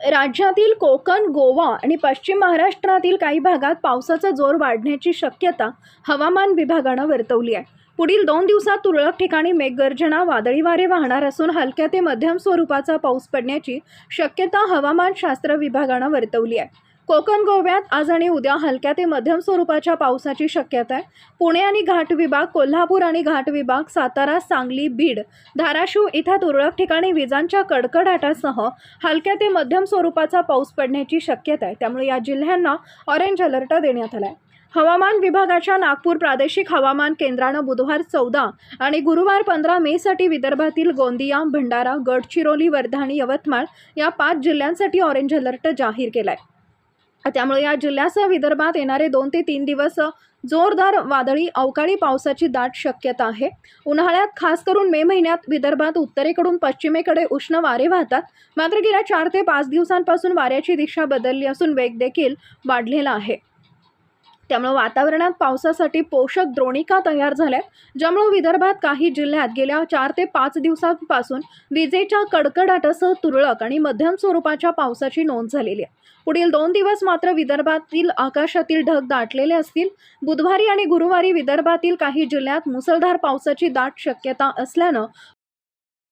राज्यातील कोकण गोवा आणि पश्चिम महाराष्ट्रातील काही भागात पावसाचा जोर वाढण्याची शक्यता हवामान विभागानं वर्तवली आहे. पुढील दोन दिवसात तुरळक ठिकाणी मेघगर्जना वादळी वारे वाहणार असून हलक्या ते मध्यम स्वरूपाचा पाऊस पडण्याची शक्यता हवामानशास्त्र विभागानं वर्तवली आहे. कोकण गोव्यात आज आणि उद्या हलक्या ते मध्यम स्वरूपाच्या पावसाची शक्यता आहे. पुणे आणि घाट विभाग कोल्हापूर आणि घाट विभाग सातारा सांगली बीड धाराशिव इथं तुरळक ठिकाणी विजांच्या कडकडाटासह हलक्या ते मध्यम स्वरूपाचा पाऊस पडण्याची शक्यता आहे. त्यामुळे या जिल्ह्यांना ऑरेंज अलर्ट देण्यात आला आहे हवामान विभागाच्या नागपूर प्रादेशिक हवामान केंद्रानं बुधवार चौदा आणि गुरुवार पंधरा मेसाठी विदर्भातील गोंदिया भंडारा गडचिरोली वर्धा आणि यवतमाळ या पाच जिल्ह्यांसाठी ऑरेंज अलर्ट जाहीर केला आहे त्यामुळे या जिल्ह्यासह विदर्भात येणारे दोन ते तीन दिवस जोरदार वादळी अवकाळी पावसाची दाट शक्यता आहे. उन्हाळ्यात खास करून मे महिन्यात विदर्भात उत्तरेकडून पश्चिमेकडे उष्ण वारे वाहतात. मात्र गेल्या चार ते पाच दिवसांपासून वाऱ्याची दिशा बदलली असून वेग देखील वाढलेला आहे. त्यामुळे वातावरणात पावसासाठी पोषक द्रोणिका तयार झाल्या. ज्यामुळे विदर्भात काही जिल्ह्यात गेल्या चार ते पाच दिवसांपासून विजेच्या कडकडाटासह तुरळक आणि मध्यम स्वरूपाच्या पावसाची नोंद झालेली आहे. पुढील दोन दिवस मात्र विदर्भातील आकाशातील ढग दाटलेले असतील. बुधवारी आणि गुरुवारी विदर्भातील काही जिल्ह्यात मुसळधार पावसाची दाट शक्यता असल्यानं